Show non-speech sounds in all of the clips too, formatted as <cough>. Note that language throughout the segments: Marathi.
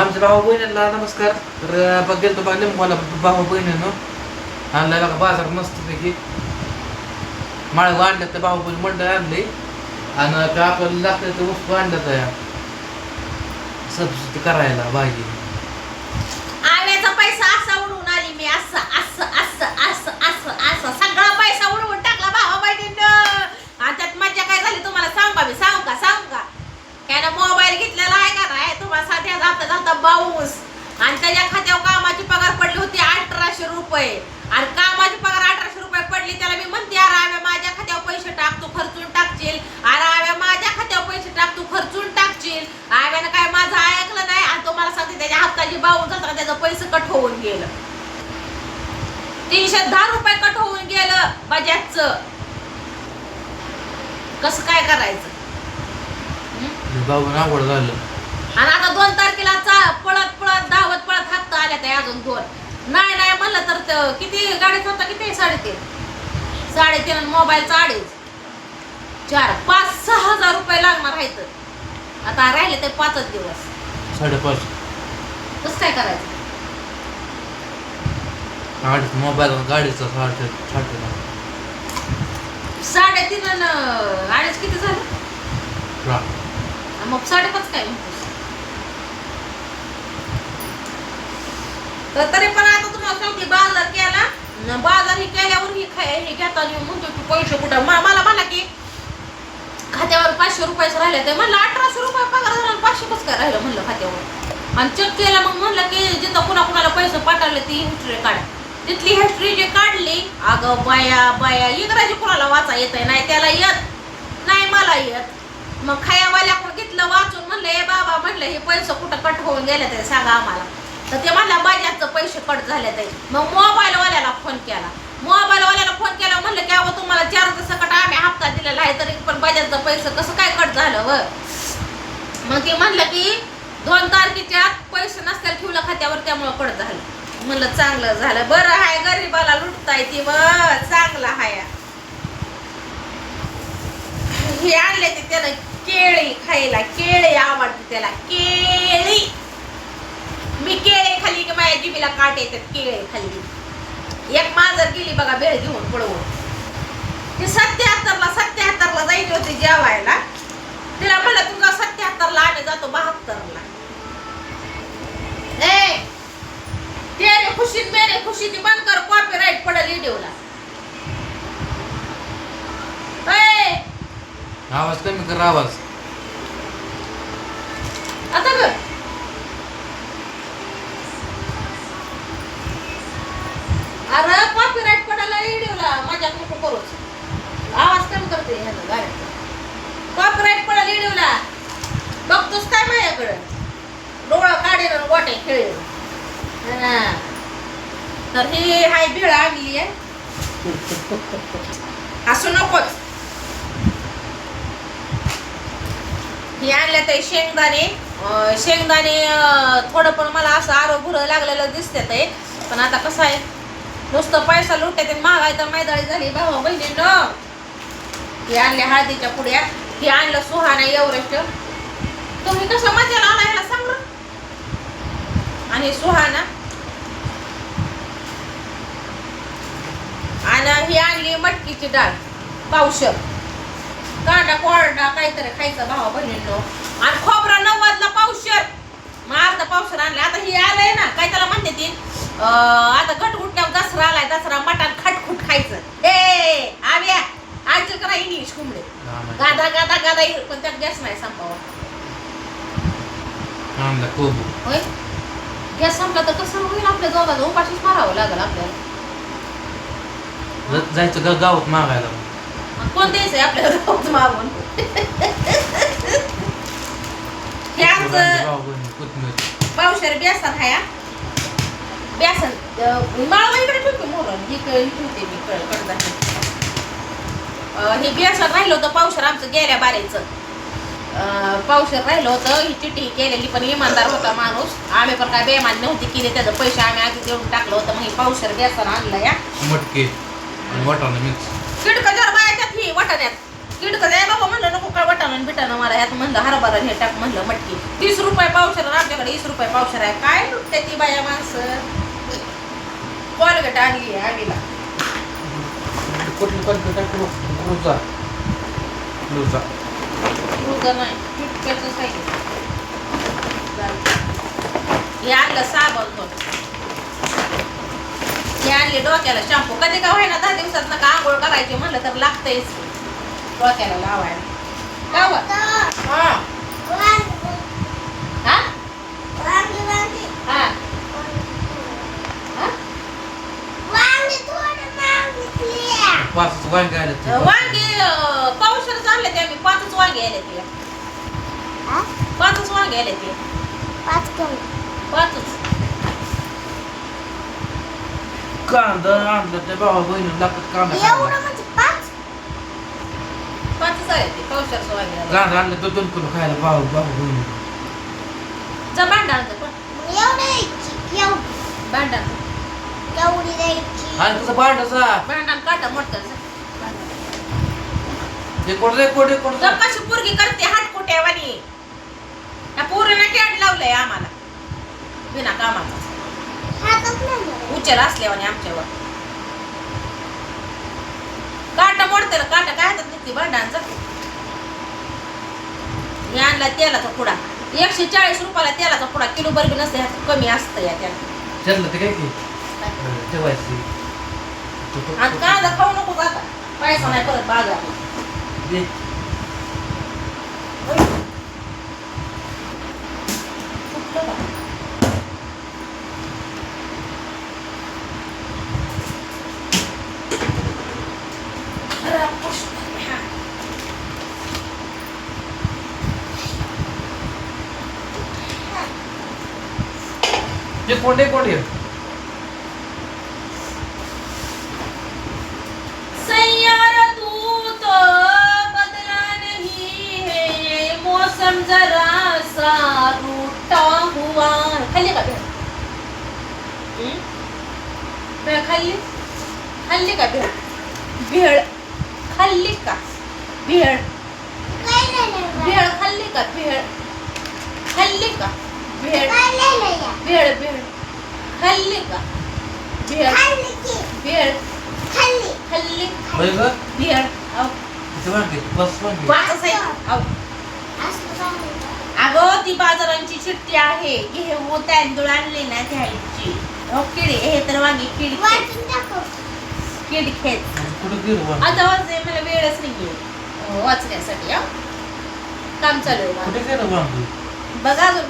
आमच्या भाऊ बहिणीला नमस्कार. तर बघ गेलो बघ लिंबूला भाऊ बहिणीनं. आणलाय बघा बाजार मस्तपैकी. माळ आणलं तर भाऊ बहीण मंडळ आणले. आणि का आपल्याला लागतं ते वस्तू आणलं तर सबसिडी करायला भाजी आव्याचा पैसा असा उडवून आली मी असं असं असं असं असं असं. सगळा पैसा उडवून टाकला भावा बहिणीनं. आणि त्यात मजा काय झाली तुम्हाला? सांगू का मी सांगू का सांगू. का त्यानं मोबाईल घेतलेला आहे का नाही? बाऊस आणि त्याच्या खात्यावर कामाची पगार पडली होती अठराशे रुपये. आणि कामाची पगार अठराशे रुपये पडली त्याला मी म्हणते अरे आव्या माझ्या खात्यावर पैसे टाक तू खर्चून टाकशील. अरे आव्या माझ्या खात्यावर पैसे टाक तू खर्चून टाकशील. आव्यानं काय माझं ऐकलं नाही आणि तुम्हाला सांगते त्याच्या हप्ताची बावून जाता त्याचं पैसे कट होऊन गेलं. तीनशे दहा रुपये कट होऊन गेलं बजाजचं. कसं काय करायचं? आणि आता दोन तारखेला चा पळत पळत धावत पळत हप्ता आल्या त्या अजून दोन नाही नाही म्हणलं तर किती गाडीत होता? किती? साडेतीन. साडेतीन आणि मोबाईलचा अडीच. चार पाच सहा हजार रुपये लागणार आहेत. आता राहिले ते पाचच दिवस. साडेपाच. कसं काय करायचं? मोबाईल गाडीचा साठ साठ साडेतीन आणि अडीच किती झालं? रा मग साडेपाच काय म्हणतोस तर तरी पण आता तुम्हाला सांगते बाजार केला बाजार ही केल्यावर ही खाय हे घेताना म्हणतो तू पैसे कुठं? मला म्हणा की खात्यावर पाचशे रुपयाचं राहिले तर म्हणलं अठराशे रुपये पगार झाला पाचशे कसं काय राहिलं म्हणलं खात्यावर? आणि चेक केला मग म्हणलं की जिथं कुणा कुणाला पैसे पाठवले ती हिस्ट्री काढा. तिथली हिस्ट्री जी काढली अगं बाया बाया इंग्रजी कुणाला वाचा येत नाही त्याला येत. नाही मला येत. मग खायावाल्याकडून घेतलं वाचून म्हणलं हे बाबा म्हणलं हे पैसे कुठं कट होऊन गेले ते सांगा आम्हाला. तर ते म्हणलं बजाजचं पैसे कट झाले ते मग मोबाईलवाल्याला फोन केला. मोबाईलवाल्याला फोन केला म्हणलं की अहो तुम्हाला चार सकट आम्ही हप्ता दिलेला आहे तरी पण बजाजचं पैसे कसं काय कट झालं व? मग ते म्हणलं की दोन तारखेच्या आत पैसे नसत्याला ठेवलं खात्यावर त्यामुळं कट झालं. म्हणलं चांगलं झालं. बरं आहे गरीबाला लुटताय ती व चांगलं आहे. हे आणले ते त्यानं केळी खायला केळी आवडते त्याला केळी. खाली की माझ्या जिबीला काट येतात केळे खाली? एक मांजर गेली बघा बेळ घेऊन पळवून. ती सत्याहत्तरला सत्याहत्तरला जायची होती जेवायला. तिला म्हणलं तुझा सत्याहत्तरला आम्ही जातो बहात्तरला. तेरे खुशी मेरे खुशी ती बंद कर कॉपीराईट पडेल व्हिडिओला आवाज कमी कर आवाज. आता ग अरे कॉपीराईट पडायला व्हिडिओला माझ्या नको करूच आवाज कमी करते ह्यानं गाड्याचा कॉपीराईट पडायला व्हिडिओला बघतोस काय माझ्याकडं? डोळा काढेल आणि गोटे खेळेल तर ही हाय भेळ आणली आहे असू नकोच. हे आणलं ते शेंगदाणे. शेंगदाणे थोडं पण मला असं आरोग्य लागलेलं दिसते ते. पण आता कसं आहे? नुसतं पैसा लुटते ते महागाई तर मैदाळी झाली. भावा बहिणीनं हे आणले हळदीच्या पुढ्या हे आणलं सुहाना एवरेस्ट तुम्ही कसं मजा आला ह्याला सांग आणि सुहाना. आणि ही आणली मटकीची डाळ. पावशर. कांदा कोरडा काहीतरी खायचं भावा बहिणींनो. आणि खोबरा नव्वदला पावशर. मग अर्धा पावशर आणला. आता ही आलंय ना. काय त्याला म्हणते ती? अं, आता गट दसरा आलाय दसरा मटण खटखुट खायचं. ए आव्या आजल करा इंग्लिश कुंबडे गादा गादा गादा येईल, पण त्यात गॅस नाही संपावा. कोबू होय? गॅस संपला तर कसं होईल आपल्या दोघांना? उपाशीच मारावं लागेल आपल्याला. ज- जायचं गा- गावात मागायला. मग कोण द्यायचंय आपल्याला मागून? हे आमचं बहिणी कोथमीर पावशेर बेसन आहे हा. बेसन अं, माळवा इकडे ठेवते मी क- कडधान्य अं, हे बेसन राहिलं होतं पावशेर आमचं गेल्या बारेचं. पावशेर राहिलं होतं ही चिठ्ठी केलेली पण इमानदार होता माणूस. आम्ही पण काय बेमान नव्हती केली त्याचं पैसे आम्ही आधी देऊन टाकलं होतं मग हे पावशेर बेसन आणलं या. मटके वाटाणा मिक्स. किडकं जर बायाच्यात ही वाटाण्यात. किड का द्या बाबा म्हणलं नको काय बटाणं बिटाणं मला ह्यात म्हणलं हरभरा हे टाक म्हणलं मटकी. तीस रुपये आणि आमच्याकडे वीस रुपये पावशेर आहे. काय लुटते ती बाया माणसं? कॉलगेट आणली आहे कुठलं रुजं. नाही सांगितलं हे आणलं साबण पण. हे आणले डोक्याला शॅम्पू कधी का व्हायना दहा दिवसात नका आंघोळ करायची म्हणलं तर लागतंयच. डोक्याला लावायला. का हा हा हा पाच वांगे आले ते वांगे पावशेरच आणले ते आम्ही. पाचच वांगे आले ते पाचच वांगे आले ते पाचच. कांदा आणलं ते भावा बहिणी लागतात कांदा पाचच आले ते पावशेरच वांगे आले कांदा आणलं तर दोन किलो खायला भाऊ भाऊ बहिणी जा भांडा आणतं पण. भांडा आणि कसं भांडाचा भांडण काटा मोठं रेकॉर्ड रेकॉर्ड रेकॉर्ड जर कशी पोरगी करते हाटकुट्यावानी या पोरीनं टॅड लावलंय आम्हाला. बिना कामाचा. उचल असल्यावानी आमच्यावर. काटा मोडते ना काटा काय हातात निघते भांडांचा? मी आणला तेलाचा पुडा. एकशे चाळीस रुपयाला तेलाचा पुडा. किलो बर्गी नसते ह्यात कमी असतं या त्याला. ते काय की. ठेवायची आणि कांदा खाऊ नको आता पैसा नाही परत बाजार दे. कुठलं भेळ खाल्ली? खाल्ली का भेळ? भेळ खाल्ली का? भेळ. भेळ खाल्ली का भेळ? खाल्ली का? भेळ. भेळ भेळ. खाल्ली का? भेळ. भेळ. खाल्ली. भेळ. अगं ती बाजारांची चिठ्ठी आहे. घेऊ तांदूळ आणले ना घ्यायची. हो किडी. हे तर वांगी किड किड खेच. गेलो आता वाजले मला वेळच नाहीये. अं, वाचण्यासाठी हा. काम चालू आहे गेलं बघा अजून.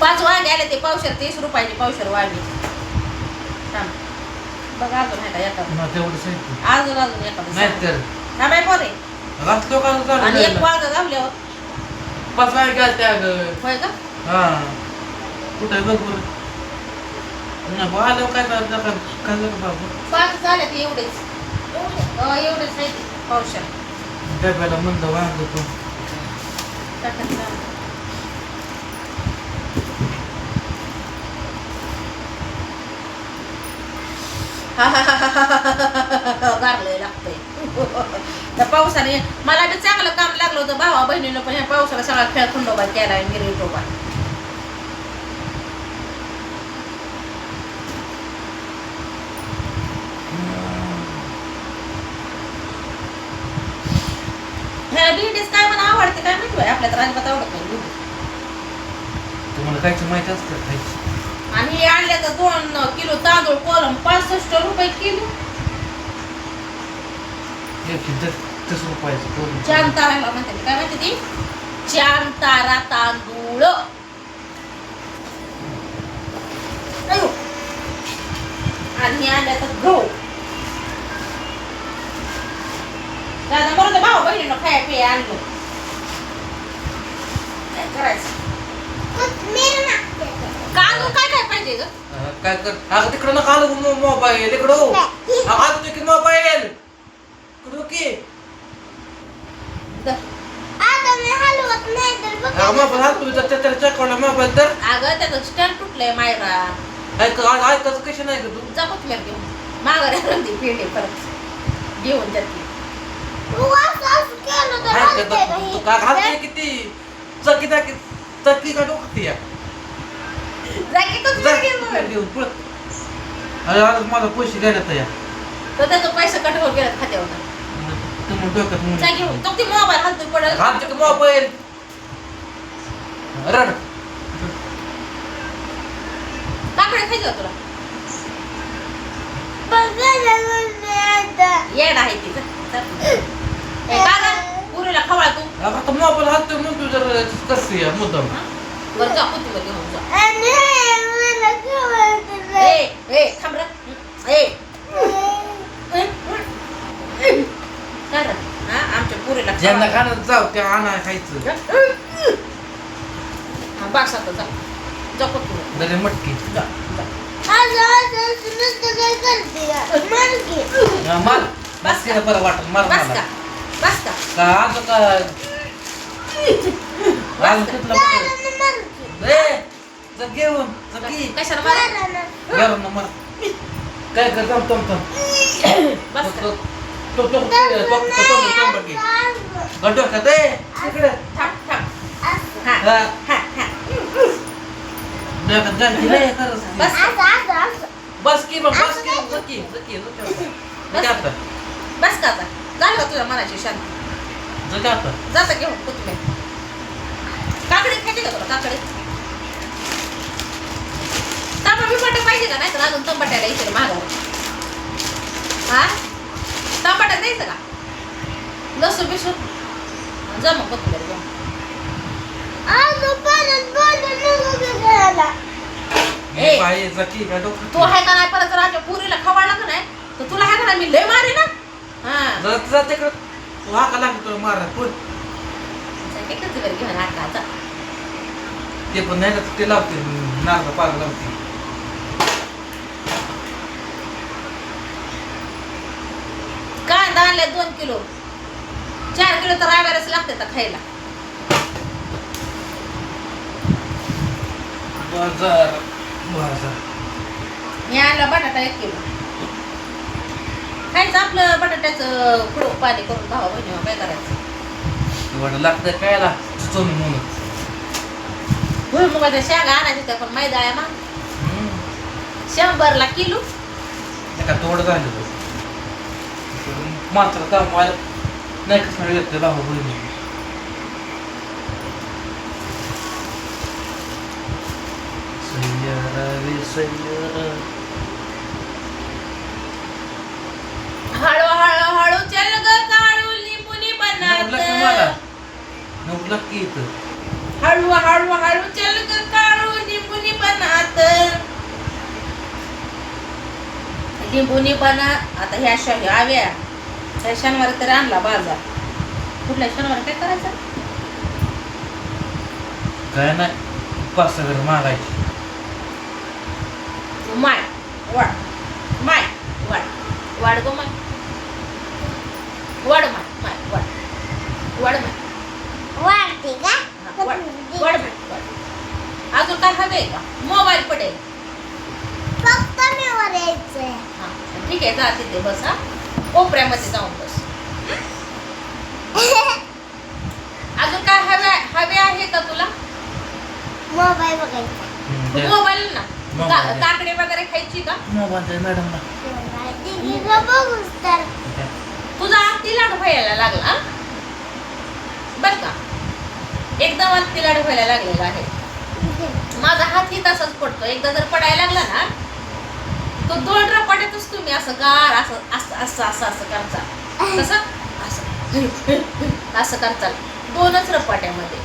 पाच वांगे आले ते पावशेर तीस रुपयाचे पावशेर वांगे. थांब. बघा अजून आहे का एखादं. अजून अजून एखादं नाही आहे पोरे. घातलो का आणि एक झालं? वांग गावल्यावर पाच वांगे आले त्या अगं. होय का? हा. कुठे बघ बरं. बा आलं काय काय झालं बाबा पाच झाले ते एवढेच अं, एवढेच आहे ते पावशेर डब्याला म्हणलं वांग तो टाकायचं. गारलंय लागतंय त्या पावसाने मला बी चांगलं काम लागलं होतं भावा बहिणीनं पण ह्या पावसाला सगळा खेळ खंडोबा केलाय मिरी टोबा ह्या भेंडीच काय मला आवडते काय माहिती बाई, आपल्या तर अजिबात आवडत नाही. तुम्हाला कायचं माहिती असतं खायची? आणि आणले तर दोन किलो तांदूळ कोलम पासष्ट रुपये किलो. एक दस दस रुपयाचं ताराला म्हणते काय म्हणते ती? चार तारा तांदूळ. अयो. आणि हे आणले तर गहू. दादा बरोबर भाऊ बहिणीनं खाया पिया आणलं. काय करायचं काय काय पाहिजे ग? काय कर? अगं तिकडं नका आलं मो- मोबाईल इकडं हो. अगं आलं ते की मोबाईल? इकडं की? द- अगं मोबाईल हात तुझा त्याच्या चेकवला मोबाईल तर? अगं त्याचं स्टँड तुटलंय मायरा. ऐक ऐकायचं कशी नाही का तू? जा कोथमीर घेऊन. माघारी आणून दे पेंडे परत. घेऊन तर- तू का घालते किती? चकी टाकी चकी का डोकती या जागी तर जा, तुझं घे मग. घेऊन पळ अरे आज मला पैसे द्यायला तर या तर त्याचं पैसे कट होऊन गेला खात्यावर तुम्ही डोक्यात म्हणून- जा घेऊन तो ती मोबाईल हात पडेल का मोबाईल रड काकडे खायचं का तुला येड आहे ती गं? पुरीला खवळा तू. आता मोबाईल हात म्हणतो जर कसं या मुद्दाम? बरं जा कुतीवर घेऊन जा. ए ए थांब रे. ए. काय रे? हा आमच्या पुरीला ज्यांना खवळा. जाऊ त्या आणा खायचं. हा, बस आता जा. जा कुतीवर जरे मटकी. जा जा. हा, मार. बस बरं वाटत मार बस मला का? बस का का अजून का अजून कुठलं? ए जा घेऊन जा की कशाला मारा गरम ना मर काय कर थांब थांब थांब बस तो तो तो तो तो तो गड्डो का ते इकडे थांब थांब हा हा हा हा. बस बस की बस की जा की जा की बस का झालं का तुझ्या मनाची शांती? जा जाता घेऊन कुठले काकडे खायचे का तुला काकडे? तांबा बिपाटा पाहिजे का नाही तर अजून तंबाट्याला इथे मागावर हा? तंबाट्यात द्यायचं का? लसूण बिसून? जा मग कोथिंबीर घेऊन. मी ए. पाय जा की काय डोकं तू आहे का नाही? परत जर आमच्या पुरीला खवाडला का नाही? तर तुला आहे का नाही? मी लय मारे ना हा. जा जा तिकडं. तू हाका लागतो तुला मारा कोण कोथिंबीर घेऊन ते पण नाही का ते लावते. नारळ पार लावते. कांदा आणले दोन किलो. चार किलो तर रायवारच लागते तर खायला. बाजार बाजार. मी आणला बटाटा एक किलो. खायचं आपलं बटाट्याचं खुडं पाणी करून भावा बहिणी काय करायचं एवढं लागतं काय ला सुचवून म्हणून भुईमुगाच्या शेंगा आणायच्या त्या पण मैदा आहे मग शंभरला किलो एका तोड झालं बघ. मात्र दामवायला नाही कसं येते भाऊ बहिणी सय्यारा रे सय्यारा हळू हळू हळू चल ग काळू लिंबुनी नवलं की मला बनात नवलं की इथं. हळू हळू हळू चल ग काळू लिंबुनी बनात लिंबुनी बना आता ह्या श आव्या. ह्या शनिवारी तरी आणला बाजार. कुठल्या शनिवारी? काय करायचं? काय नाही पाच सहा घर मागायची. माय वाड माय वाड वाड गो माय. वाड माय माय वाड वाड माय. हा, वाड वाड माय वाड अजून काय हवे का? मोबाईल पडेल. हा ठीक आहे जा तिथे बस हा. कोपऱ्यामध्ये जाऊन बस. <laughs> अजून काय हवे हवे आहे का तुला? मोबाईल बघायचा. मोबाईल ना. का-. काकडे वगैरे खायची का? मोबाईल मॅडमला दीदीला बघूच तर. तुझा आरती लाडू व्हायला लागला? बर का. एकदम आरती लाडू व्हायला लागलेला आहे. माझा हात ही तसाच पडतो. एकदा जर पडायला लागला ना तो दोन रपाट्यातच तुम्ही. असं गार असं असं असं असं असं करता. कसं असं असं करताल दोनच रपाट्यामध्ये.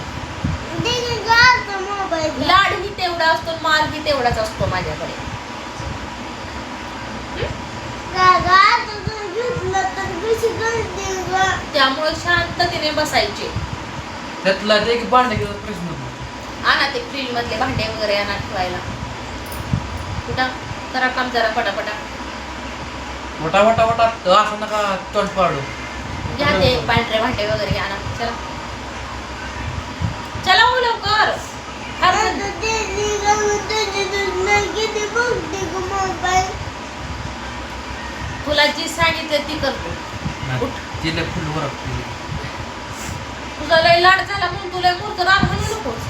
दीदी लाड ही तेवढा असतो माल ही तेवढाच असतो माझ्याकडे. घेतलं तर त्यामुळे शांततेने बसायचे. त्यातला ते एक भांडे घेऊन प्रश्न. आणा ते फ्रीज मधले भांडे वगैरे आणा ठेवायला. कुठं? करा काम जरा पटापटा. वटा वटा वटा. असं नका तोंड पाडू. घ्या ते पांढरे भांडे वगैरे आणा चला. चला हो लवकर. तुला जी सांगितलं ती करतो. नाही. तिला फुल वर तुझा लय लाड झाला म्हणून तुला मूर्त राग म्हणू नकोस.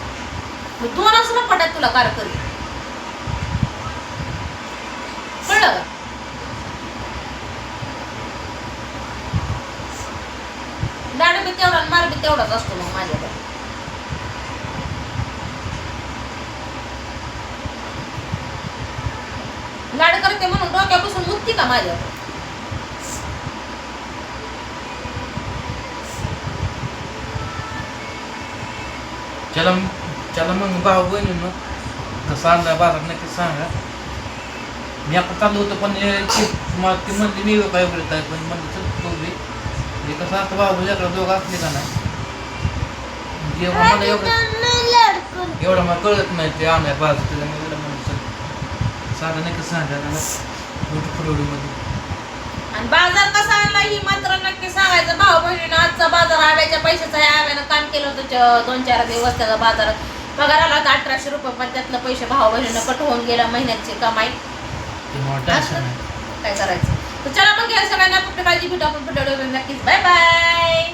मग दोनच ना पडत तुला कार करी कळलं लाड बी तेवढा आणि मार बी तेवढाच असतो मग माझ्याकडे. लाड करते म्हणून डोक्यापासून मुक्ती का माझ्या चला चला मग भाऊ बहिणीनं कसं आणला बाजार नक्की सांगा. मी आता चालू होतो पण ती मला ती म्हणली मी काय वगैरे काय पण म्हणलं चल बघू हे कसं आता भाऊ बहिणीकडे दोघं असले का नाही? जेव्हा मला एवढं एवढं मला कळत नाही ते आणाय बाजार त्याला मी एवढं म्हणलं साधं नक्की सांगा मला फुलवडीमध्ये आणि बाजार ही मात्र नक्की सांगायचं भाऊ बहिणीनं आजचा बाजार आव्याच्या पैशाचा आहे आव्यानं काम केलं होतं दोन चार दिवस त्याचा बाजार. पगार आला होता अठराशे रुपये पण त्यातलं पैसे भाऊ बहिणीनं कट होऊन गेला महिन्याची कमाई. काय करायचं? तर चला मग या सगळ्यांना कुठे काळजी भेटू आपण पुढे नक्कीच. Bye bye!